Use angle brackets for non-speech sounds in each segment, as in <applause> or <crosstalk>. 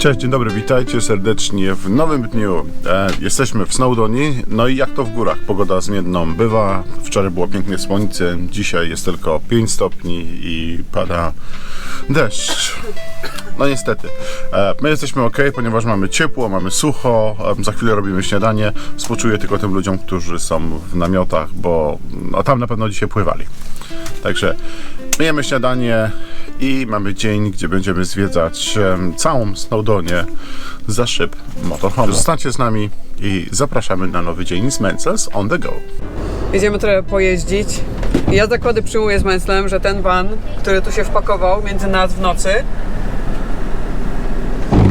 Cześć, dzień dobry, witajcie serdecznie w nowym dniu. E, jesteśmy w Snowdoni, no i jak to w górach, pogoda zmienną bywa. Wczoraj było pięknie słońce, dzisiaj jest tylko 5 stopni i pada deszcz. No niestety. E, my jesteśmy ok, ponieważ mamy ciepło, mamy sucho, e, za chwilę robimy śniadanie. Współczuję tylko tym ludziom, którzy są w namiotach, bo no, tam na pewno dzisiaj pływali. Także myjemy śniadanie i mamy dzień, gdzie będziemy zwiedzać em, całą Snowdonię za szyb motorhome. Zostańcie z nami i zapraszamy na nowy dzień z Mencels on the go. Jedziemy trochę pojeździć. Ja zakłady przyjmuję z Męslem, że ten van, który tu się wpakował między nas w nocy,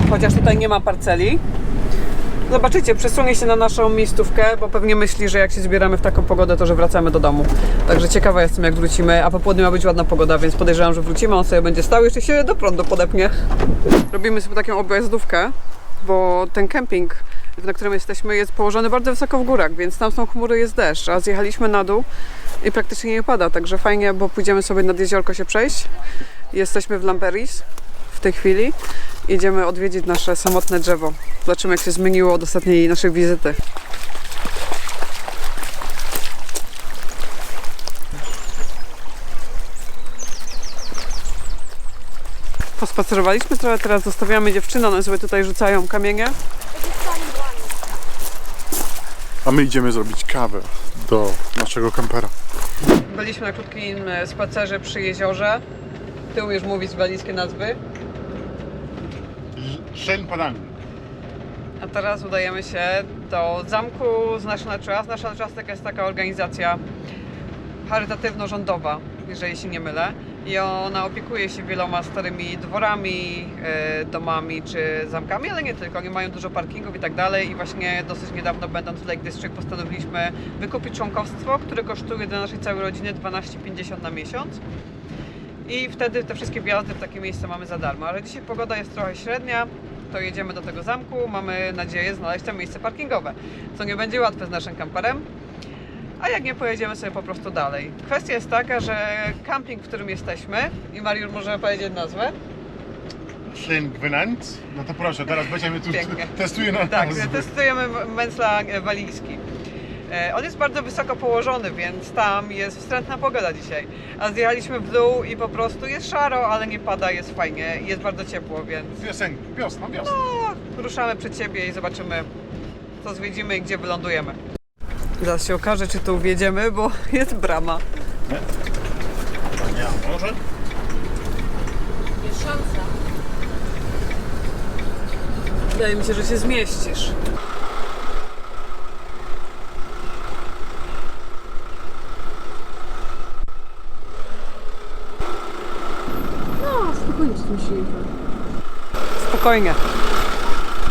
chociaż tutaj nie ma parceli, zobaczycie, przesunie się na naszą miejscówkę, bo pewnie myśli, że jak się zbieramy w taką pogodę, to że wracamy do domu. Także ciekawa jestem, jak wrócimy, a po południu ma być ładna pogoda, więc podejrzewam, że wrócimy, on sobie będzie stał, jeszcze się do prądu podepnie. Robimy sobie taką objazdówkę, bo ten kemping, na którym jesteśmy, jest położony bardzo wysoko w górach, więc tam są chmury, jest deszcz, a zjechaliśmy na dół i praktycznie nie pada, także fajnie, bo pójdziemy sobie nad jeziorko się przejść. Jesteśmy w Lamperis w tej chwili. Idziemy odwiedzić nasze samotne drzewo. Zobaczymy, jak się zmieniło od ostatniej naszej wizyty. Pospacerowaliśmy trochę, teraz zostawiamy dziewczynę, one sobie tutaj rzucają kamienie. A my idziemy zrobić kawę do naszego kampera. Byliśmy na krótkim e, spacerze przy jeziorze. Ty umiesz mówić walijskie nazwy. Shen Padang. A teraz udajemy się do zamku z National Trust. National Trust to jest taka organizacja charytatywno-rządowa, jeżeli się nie mylę. I ona opiekuje się wieloma starymi dworami, e, domami czy zamkami, ale nie tylko. Oni mają dużo parkingów i tak dalej. I właśnie dosyć niedawno, będąc w Lake District, postanowiliśmy wykupić członkowstwo, które kosztuje dla naszej całej rodziny 12,50 na miesiąc. I wtedy te wszystkie wjazdy w takie miejsce mamy za darmo. Ale dzisiaj pogoda jest trochę średnia, to jedziemy do tego zamku. Mamy nadzieję znaleźć tam miejsce parkingowe, co nie będzie łatwe z naszym kamperem. A jak nie, pojedziemy sobie po prostu dalej. Kwestia jest taka, że camping, w którym jesteśmy, i Mariusz może powiedzieć nazwę, Shen Gwenant. No to proszę, teraz będziemy tu Pięknie. testuję na tak, nazwy. testujemy Męsla walijski. E, On jest bardzo wysoko położony, więc tam jest wstrętna pogoda dzisiaj. A zjechaliśmy w dół i po prostu jest szaro, ale nie pada, jest fajnie, jest bardzo ciepło, więc Wiosenki, wiosna, wiosna. no, ruszamy przed siebie i zobaczymy, co zwiedzimy i gdzie wylądujemy. Zaraz się okaże, czy tu wjedziemy, bo <laughs> jest brama. Nie, może? Jest szansa. Wydaje mi się, że się zmieścisz. No, spokojnie.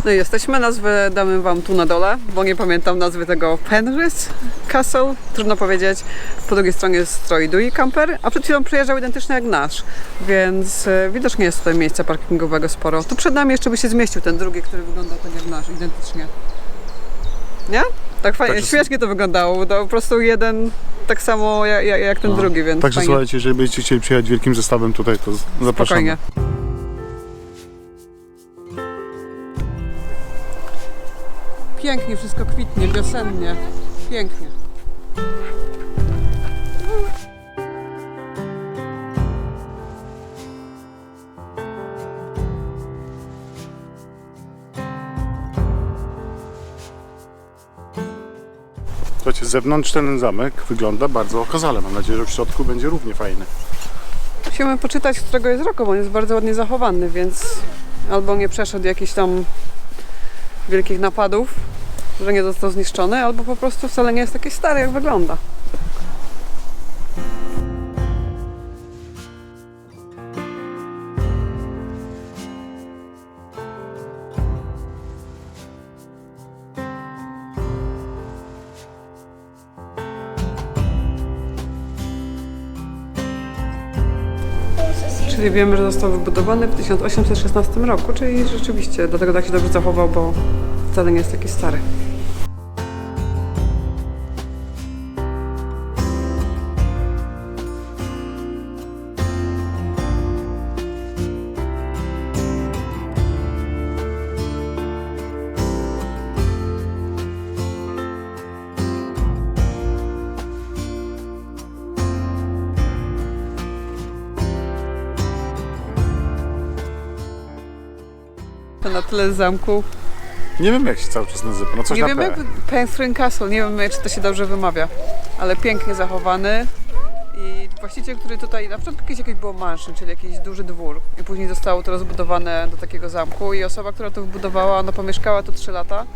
No i jesteśmy, nazwę damy Wam tu na dole, bo nie pamiętam nazwy tego Penrith Castle, trudno powiedzieć. Po drugiej stronie jest stroj Dewey Camper, a przed chwilą przyjeżdżał identyczny jak nasz, więc e, widocznie jest tutaj miejsca parkingowego sporo. Tu przed nami jeszcze by się zmieścił ten drugi, który wygląda tak jak nasz, identycznie. Nie? Tak fajnie, Także- śmiesznie to wyglądało, to po prostu jeden tak samo jak, jak, ten drugi, więc Także fajnie. słuchajcie, jeżeli będziecie chcieli przyjechać wielkim zestawem tutaj, to zapraszamy. Spokojnie. Pięknie wszystko kwitnie, wiosennie. Pięknie. Słuchajcie, z zewnątrz ten zamek wygląda bardzo okazale. Mam nadzieję, że w środku będzie równie fajny. Musimy poczytać, z którego jest roku, bo on jest bardzo ładnie zachowany, więc albo nie przeszedł jakichś tam wielkich napadów, że nie został zniszczony, albo po prostu wcale nie jest taki stary, jak wygląda. Czyli wiemy, że został wybudowany w 1816 roku, czyli rzeczywiście dlatego tak się dobrze zachował, bo wcale nie jest taki stary. Piękne na tle zamku. Nie wiem jak się cały czas nazywa, no coś nie na wiem P. jak Penthrin Castle, nie wiem czy to się dobrze wymawia, ale pięknie zachowany. I właściciel, który tutaj, na początku kiedyś jakieś było mansion, czyli jakiś duży dwór i później zostało to rozbudowane do takiego zamku i osoba, która to wybudowała, ona pomieszkała tu 3 lata.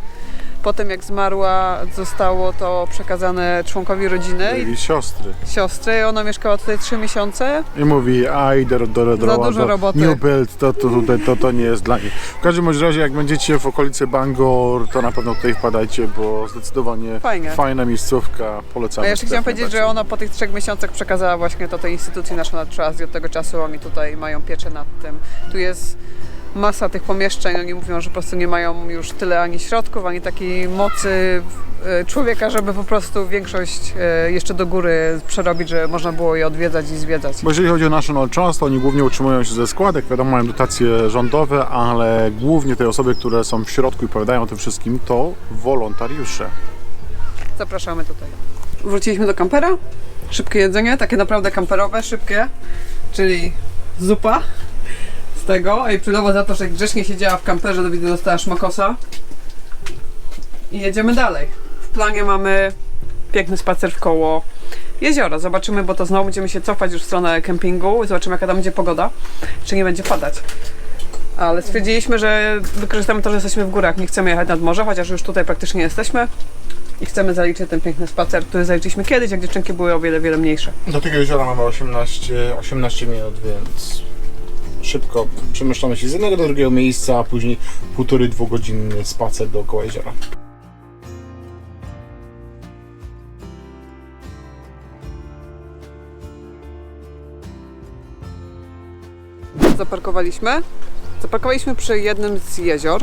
Potem jak zmarła, zostało to przekazane członkowi rodziny i siostry. siostry. Ona mieszkała tutaj 3 miesiące. I mówi, a idę do, do, do, Za dużo do roboty. New Build, to, to, to, to, to nie jest dla nich. W każdym bądź razie, jak będziecie w okolicy Bangor, to na pewno tutaj wpadajcie, bo zdecydowanie Fajnie. fajna miejscówka, polecamy. A jeszcze chciałam powiedzieć, że ona ona po tych trzech miesiącach przekazała właśnie to tej instytucji National Trust i od tego czasu oni tutaj mają pieczę nad tym. Tu jest masa tych pomieszczeń, oni mówią, że po prostu nie mają już tyle ani środków, ani takiej mocy e, człowieka, żeby po prostu większość e, jeszcze do góry przerobić, że można było je odwiedzać i zwiedzać. Bo jeżeli chodzi o National Trust, to oni głównie utrzymują się ze składek, wiadomo, mają dotacje rządowe, ale głównie te osoby, które są w środku i opowiadają o tym wszystkim, to wolontariusze. Zapraszamy tutaj. Wróciliśmy do kampera. Szybkie jedzenie, takie naprawdę kamperowe, szybkie, czyli zupa tego. I przylowa za to, że grzecznie siedziała w kamperze, to widzę, dostała szmakosa. I jedziemy dalej. W planie mamy piękny spacer w koło jeziora. Zobaczymy, bo to znowu będziemy się cofać już w stronę kempingu. Zobaczymy, jaka tam będzie pogoda, czy nie będzie padać. Ale stwierdziliśmy, że wykorzystamy to, że jesteśmy w górach. Nie chcemy jechać nad morze, chociaż już tutaj praktycznie jesteśmy i chcemy zaliczyć ten piękny spacer, który zaliczyliśmy kiedyś, jak dziewczynki były o wiele, wiele mniejsze. Do tego jeziora mamy 18, 18 minut, więc szybko przemieszczamy się z jednego do drugiego miejsca, a później półtory, dwugodzinny spacer dookoła jeziora. Zaparkowaliśmy. Zaparkowaliśmy przy jednym z jezior,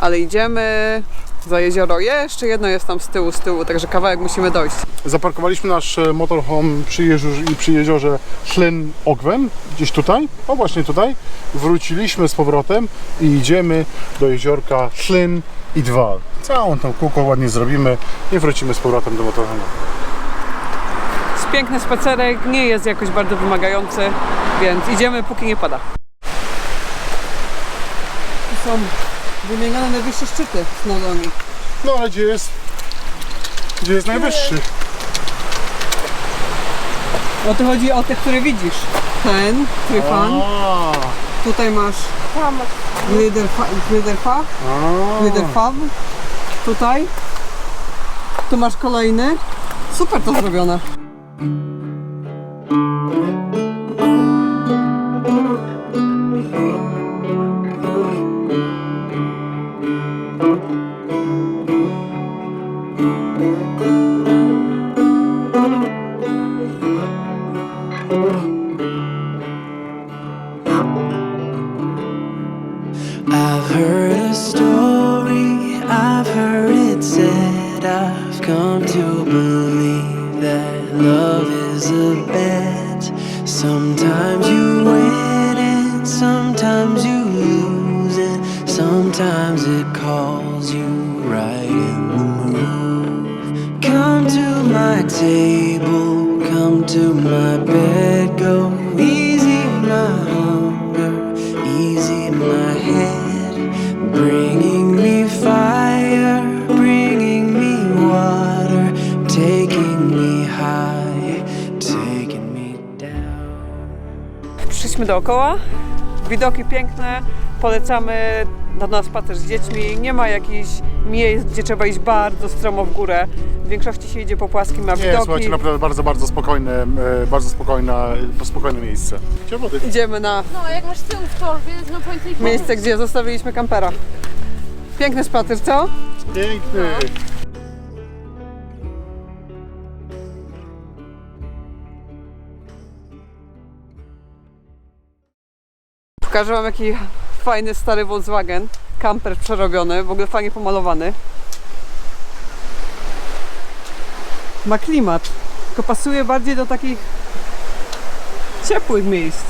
ale idziemy za jezioro. Jeszcze jedno jest tam z tyłu, z tyłu, także kawałek musimy dojść. Zaparkowaliśmy nasz e, motorhome przy, jeziorze, przy jeziorze Llyn Ogwen, gdzieś tutaj, o właśnie tutaj. Wróciliśmy z powrotem i idziemy do jeziorka Llyn i Dwal. Całą tą kółko ładnie zrobimy i wrócimy z powrotem do motorhome'u. Jest piękny spacerek, nie jest jakoś bardzo wymagający, więc idziemy póki nie pada. Tu są wymienione najwyższe szczyty w Snowdoni. No ale gdzie jest, gdzie jest najwyższy? No to chodzi o te, które widzisz. Ten, Tryfan. A, Tutaj masz a. Gliderfab. Tutaj. Tu masz kolejny. Super to zrobione. I've heard a story, I've heard it said, I've come to believe that love is a bet. Sometimes you win and sometimes you lose, and sometimes it calls you right in the move. Come to my table, come to my bed, Przyszliśmy dookoła. Widoki piękne. Polecamy na spacer z dziećmi. Nie ma jakichś miejsc, gdzie trzeba iść bardzo stromo w górę. W większości się idzie po płaskim, a Nie, widoki. słuchajcie, naprawdę bardzo, bardzo spokojne, e, bardzo spokojna, spokojne miejsce. Gdzie wody? Idziemy na No, jak masz tył w torbie, no ich miejsce, gdzie zostawiliśmy kampera. Piękny spacer, co? Piękny. Pokażę wam jaki fajny stary Volkswagen. Camper przerobiony, w ogóle fajnie pomalowany. Ma klimat, tylko pasuje bardziej do takich ciepłych miejsc.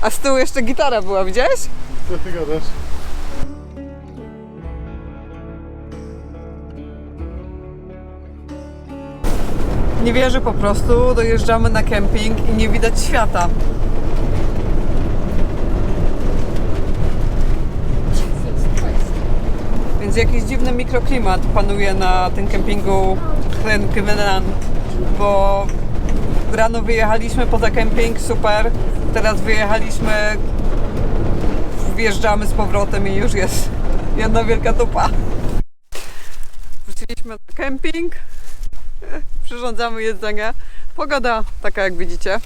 A z tyłu jeszcze gitara była, widziałeś? Co ty gadasz? Nie wierzę po prostu, dojeżdżamy na kemping i nie widać świata. Gdzie jakiś dziwny mikroklimat panuje na tym kempingu Hrenkevenland, bo rano wyjechaliśmy poza kemping, super, teraz wyjechaliśmy, wjeżdżamy z powrotem i już jest jedna wielka dupa. Wróciliśmy na kemping, przyrządzamy jedzenie. Pogoda taka jak widzicie,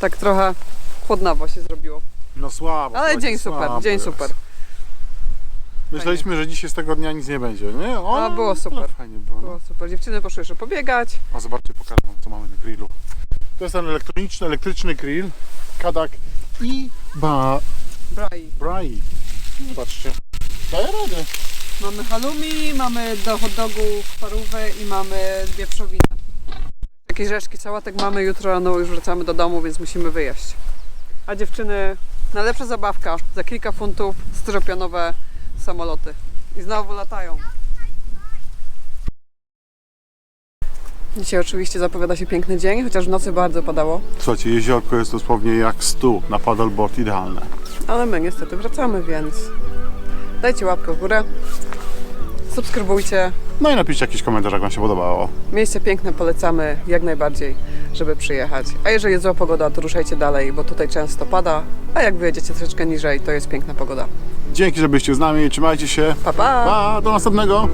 tak trochę chłodnawo się zrobiło. No słabo. Ale dzień super, słabo dzień jest. Super. Myśleliśmy, że dzisiaj z tego dnia nic nie będzie, nie? O, A, było super. No, fajnie było. No. Było super. Dziewczyny poszły jeszcze pobiegać. A zobaczcie, pokażę wam, co mamy na grillu. To jest ten elektroniczny, elektryczny grill. Kadak i ba... Brai. Brai. Zobaczcie. Daje radę. Mamy halloumi, mamy do hot dogów parówę i mamy wieprzowinę. Jakieś resztki sałatek mamy, jutro rano już wracamy do domu, więc musimy wyjeść. A dziewczyny, najlepsza zabawka, za kilka funtów styropianowe samoloty. I znowu latają. Dzisiaj oczywiście zapowiada się piękny dzień, chociaż w nocy bardzo padało. Słuchajcie, jeziorko jest dosłownie jak stół na paddleboard idealne. Ale my niestety wracamy, więc dajcie łapkę w górę, subskrybujcie. No i napiszcie jakiś komentarz, jak wam się podobało. Miejsce piękne polecamy jak najbardziej, żeby przyjechać. A jeżeli jest zła pogoda, to ruszajcie dalej, bo tutaj często pada, a jak wyjedziecie troszeczkę niżej, to jest piękna pogoda. Dzięki, że byliście z nami, trzymajcie się. Pa, pa! Pa, do następnego.